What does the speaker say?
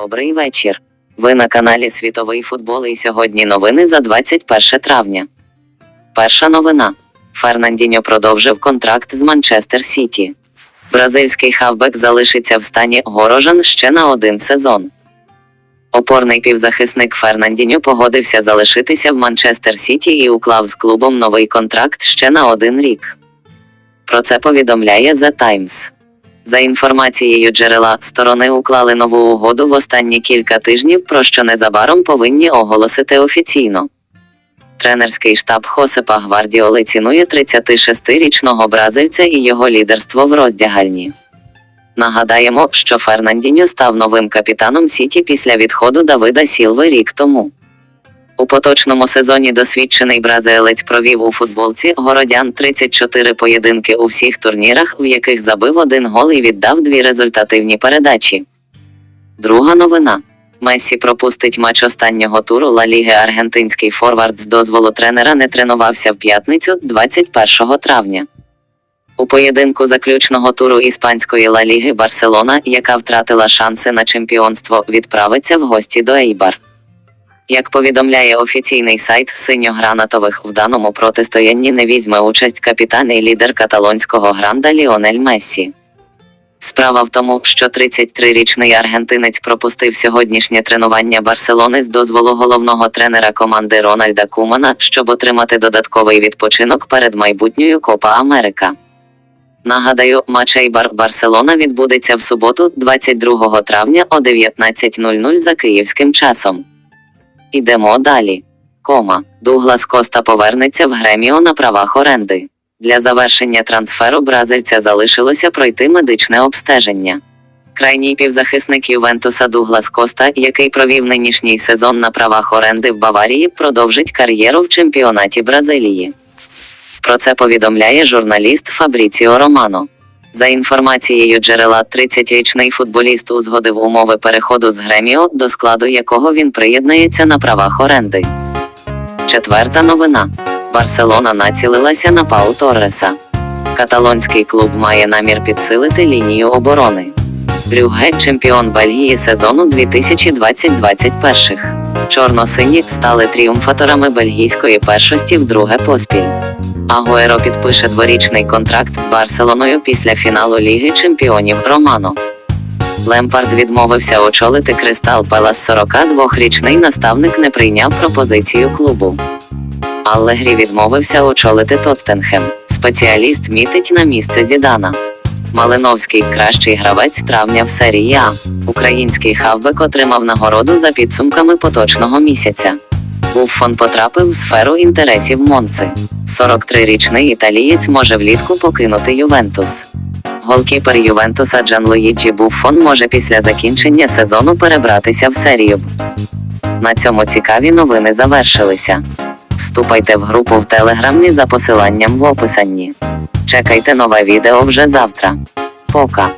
Добрий вечір. Ви на каналі Світовий футбол і сьогодні новини за 21 травня. Перша новина. Фернандіньо продовжив контракт з Манчестер Сіті. Бразильський хавбек залишиться в стані горожан ще на один сезон. Опорний півзахисник Фернандіньо погодився залишитися в Манчестер Сіті і уклав з клубом новий контракт ще на один рік. Про це повідомляє The Times. За інформацією джерела, сторони уклали нову угоду в останні кілька тижнів, про що незабаром повинні оголосити офіційно. Тренерський штаб Хосепа Гвардіоли цінує 36-річного бразильця і його лідерство в роздягальні. Нагадаємо, що Фернандіньо став новим капітаном Сіті після відходу Давида Сілви рік тому. У поточному сезоні досвідчений бразилець провів у футболці городян 34 поєдинки у всіх турнірах, в яких забив один гол і віддав дві результативні передачі. Друга новина. Мессі пропустить матч останнього туру Ла Ліги аргентинський форвард з дозволу тренера не тренувався в п'ятницю 21 травня. У поєдинку заключного туру іспанської Ла Ліги Барселона, яка втратила шанси на чемпіонство, відправиться в гості до Ейбар. Як повідомляє офіційний сайт синьо-гранатових, в даному протистоянні не візьме участь капітан і лідер каталонського гранда Ліонель Мессі. Справа в тому, що 33-річний аргентинець пропустив сьогоднішнє тренування Барселони з дозволу головного тренера команди Рональда Кумана, щоб отримати додатковий відпочинок перед майбутньою Копа Америка. Нагадаю, матч Ейбар Барселона відбудеться в суботу, 22 травня о 19.00 за київським часом. Ідемо далі. Кома. Дуглас Коста повернеться в Греміо на правах оренди. Для завершення трансферу бразильця залишилося пройти медичне обстеження. Крайній півзахисник Ювентуса Дуглас Коста, який провів нинішній сезон на правах оренди в Баварії, продовжить кар'єру в чемпіонаті Бразилії. Про це повідомляє журналіст Фабріціо Романо. За інформацією джерела, 30-річний футболіст узгодив умови переходу з Греміо, до складу якого він приєднається на правах оренди. Четверта новина. Барселона націлилася на Пау Торреса. Каталонський клуб має намір підсилити лінію оборони. Брюгге чемпіон Бельгії сезону 2020-2021. Чорно-сині стали тріумфаторами бельгійської першості вдруге поспіль. Агуеро підпише дворічний контракт з Барселоною після фіналу Ліги Чемпіонів Романо. Лемпард відмовився очолити Кристал Пелас 42-річний наставник не прийняв пропозицію клубу. Аллегрі відмовився очолити Тоттенхем. Спеціаліст мітить на місце Зідана. Малиновський кращий гравець травня в серії А. Український хавбек отримав нагороду за підсумками поточного місяця. Буффон потрапив в сферу інтересів Монци. 43-річний італієць може влітку покинути Ювентус. Голкіпер Ювентуса Джанлуїджі Буффон може після закінчення сезону перебратися в серію. На цьому цікаві новини завершилися. Вступайте в групу в телеграмі за посиланням в описанні. Чекайте нове відео вже завтра. Пока.